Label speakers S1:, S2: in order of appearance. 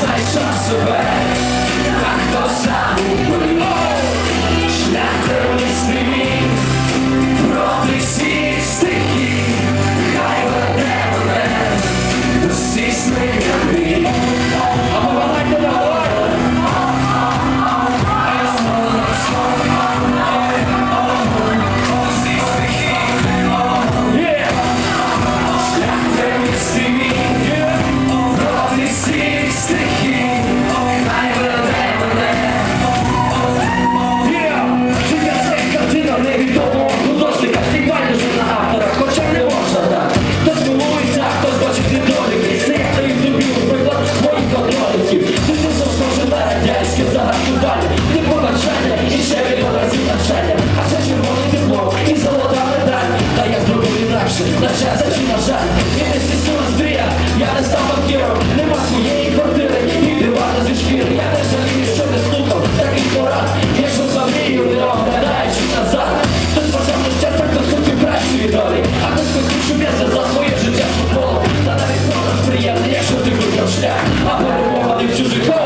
S1: Знайшов себе, а хто загубив зробив інакше, на на жаль? І не стіснулась мрія, я не став банкіром. Нема своєї квартири, і дивана зі шкіри. Я не жалію, що не слухав таких порад. Якщо за мрію не оглядаючи назад. Хтось бажав нещастя, хтось хотів кращої долі А хтось хотів, щоб я зв'язав своє життя з футболом. Та навіть продаж приємний, якщо ти вибрав шлях. А перемога не в чужих